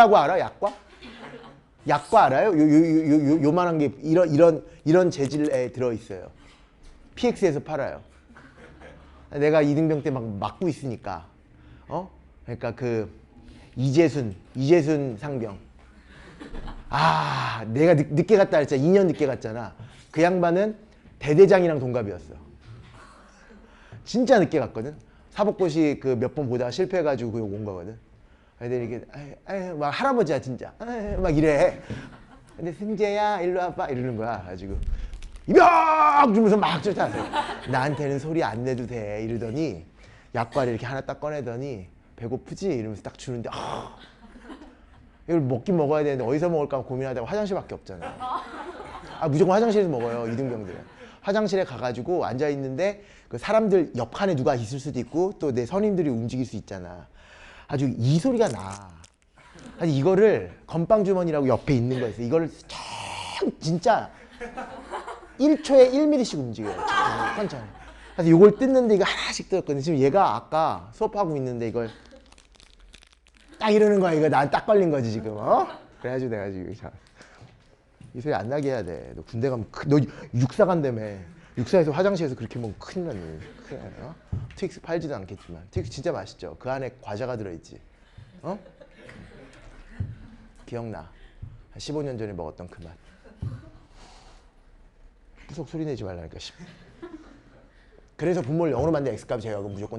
약과라고 알아? 약과? 약과 알아요? 요, 요, 요, 요, 요, 요만한 게 이런 이런 이런 재질에 들어 있어요. PX에서 팔아요. 내가 이등병 때 막 맞고 있으니까 어? 그러니까 그 이재순 이재순 상병 아 내가 늦, 늦게 갔다 했잖아 2년 늦게 갔잖아 그 양반은 대대장이랑 동갑이었어 진짜 늦게 갔거든 사복고시 그 몇 번 보다가 실패해가지고 그거 온 거거든 애들이 이렇게 아이, 아이, 막 할아버지야 진짜. 아이, 막 이래. 근데 승재야 일로 와봐. 이러는 거야 가지고 이병 주면서 막 쫓아왔어요 나한테는 소리 안 내도 돼. 이러더니 약과를 이렇게 하나 딱 꺼내더니 배고프지? 이러면서 딱 주는데 아, 이걸 먹긴 먹어야 되는데 어디서 먹을까 고민하다가 화장실밖에 없잖아요. 아 무조건 화장실에서 먹어요 이등병들은. 화장실에 가가지고 앉아 있는데 그 사람들 옆 칸에 누가 있을 수도 있고 또 내 선임들이 움직일 수 있잖아 아주 이 소리가 나. 아니 이거를 건빵 주머니라고 옆에 있는 거였어 이거를 참 진짜 1초에 1mm씩 움직여요. 천천히, 그래서 이걸 뜯는데 이거 하나씩 뜯었거든 지금 얘가 아까 수업하고 있는데 이걸 딱 이러는 거야. 이거 난 딱 걸린 거지 지금. 어? 그래가지고 내가 지금 자, 이 소리 안 나게 해야 돼. 너 군대 가면 큰- 너 육사 간다며. 육사에서 화장실에서 그렇게 먹으면 큰일 나네. 큰일. 어? 트윅스 팔지도 않겠지만 트윅스 진짜 맛있죠. 그 안에 과자가 들어있지. 어? 기억나. 한 15년 전에 먹었던 그 맛. 계속 소리 내지 말라니까. 씨. 그래서 분모를 영어로 만든 X값이 제가 무조건 다